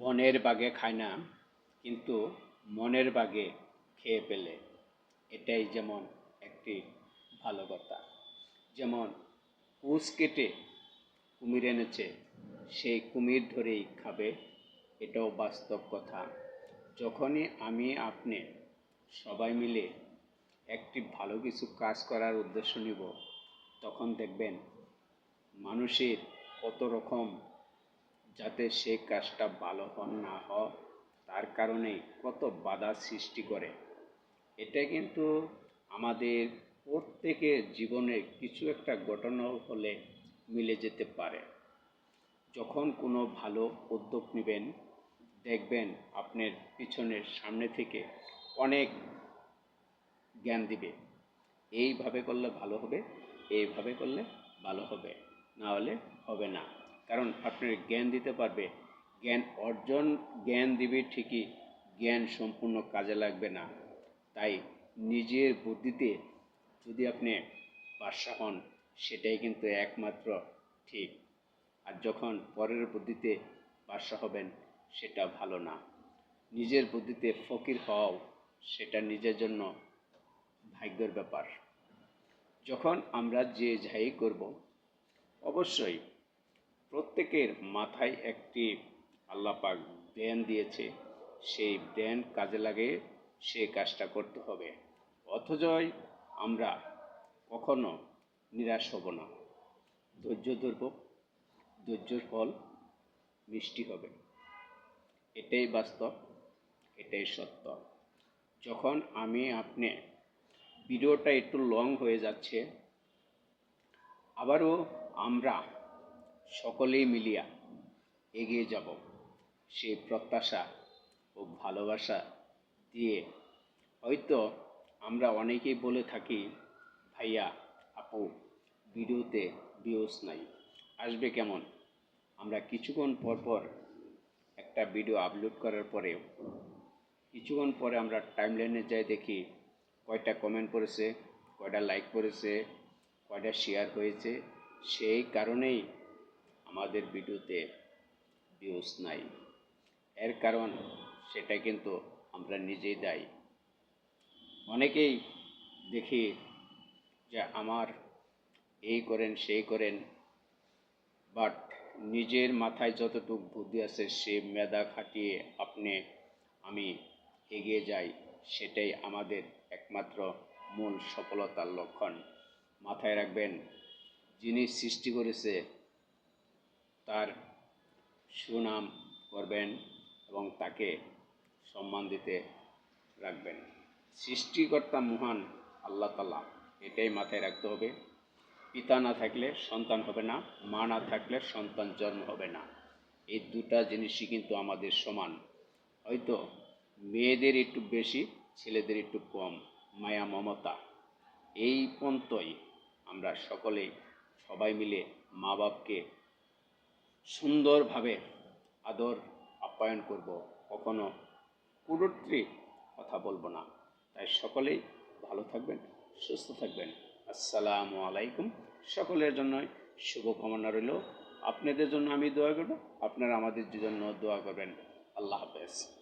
বনের বাগে খায় না, কিন্তু মনের বাগে খেয়ে ফেলে এটাই যেমন একটি ভালো কথা। যেমন উস কেটে কুমির এনেছে, সেই কুমির ধরেই খাবে, এটাও বাস্তব কথা। যখনই আমি আপনি সবাই মিলে একটি ভালো কিছু কাজ করার উদ্দেশ্য নিব, তখন দেখবেন মানুষের কত রকম যাতে সে কাজটা ভালো হন না হয়, তার কারণে কত বাধা সৃষ্টি করে। এটা কিন্তু আমাদের প্রত্যেকের জীবনে কিছু একটা ঘটনা হলে মিলে যেতে পারে। যখন কোনো ভালো উদ্যোগ নেবেন, দেখবেন আপনার পিছনের সামনে থেকে অনেক জ্ঞান দিবে। এইভাবে করলে ভালো হবে, এইভাবে করলে ভালো হবে না হলে হবে না। কারণ আপনার জ্ঞান দিতে পারবে। জ্ঞান অর্জন, জ্ঞান দিবে ঠিকই, জ্ঞান সম্পূর্ণ কাজে লাগবে না। তাই নিজের বুদ্ধিতে যদি আপনি বাদশা হন, সেটাই কিন্তু একমাত্র ঠিক। আর যখন পরের বুদ্ধিতে বাদশা হবেন, সেটা ভালো না। নিজের বুদ্ধিতে ফকির হও সেটা নিজের জন্য ভাগ্যের ব্যাপার। যখন আমরা যে যাই করব, অবশ্যই প্রত্যেকের মাথায় একটি আল্লাপাক ব্রেন দিয়েছে। সেই ব্যান কাজে লাগে, সে কাজটা করতে হবে। অথচই আমরা কখনো নিরাশ হব না। ধৈর্য ধরব, ধৈর্যর ফল মিষ্টি হবে। এটাই বাস্তব, এটাই সত্য। যখন আমি আপনি ভিডিওটা একটু লং হয়ে যাচ্ছে, আবারও আমরা সকলেই মিলিয়া এগিয়ে যাব। সেই প্রত্যাশা ও ভালোবাসা দিয়ে। হয়তো আমরা অনেকেই বলে থাকি, ভাইয়া, আপু, ভিডিওতে ভিউস নাই। আসবে কেমন? আমরা কিছুক্ষণ পর পর একটা ভিডিও আপলোড করার পরে কিছুক্ষণ পরে আমরা টাইম লাইনে যাই দেখি, কয়টা কমেন্ট করেছে কয়টা লাইক করেছে কয়টা শেয়ার হয়েছে। সেই কারণেই আমাদের ভিডিওতে ভিউজ নাই। এর কারণ সেটা কিন্তু আমরা নিজেই দায়ী। অনেকেই দেখি যে আমার এই করেন, সেই করেন বাট নিজের মাথায় যতটুকু বুদ্ধি আছে, সে মেধা খাটিয়ে আপনি, আমি এগিয়ে যাই, সেটাই আমাদের একমাত্র মূল সফলতার লক্ষণ। মাথায় রাখবেন, যিনি সৃষ্টি করেছে তার সুনাম করবেন এবং তাকে সম্মান দিতে রাখবেন। সৃষ্টিকর্তা মহান আল্লাহ তালা এটাই মাথায় রাখতে হবে। পিতা না থাকলে সন্তান হবে না, মা না থাকলে সন্তান জন্ম হবে না। এই দুটা জিনিসই কিন্তু আমাদের সমান। হয়তো মেয়েদের একটু বেশি, ছেলেদের একটু কম, মায়া মমতা, এই পন্তই আমরা সকলেই সবাই মিলে মা বাপকে সুন্দরভাবে আদর আপ্যায়ন করব, কখনো পুরোটি কথা বলব না। তাই সকলেই ভালো থাকবেন, সুস্থ থাকবেন। আসসালামু আলাইকুম। সকলের জন্য শুভকামনা রইল। আপনাদের জন্য আমি দোয়া করব, আপনারা আমাদের জন্য দোয়া করবেন। আল্লাহ হাফেজ।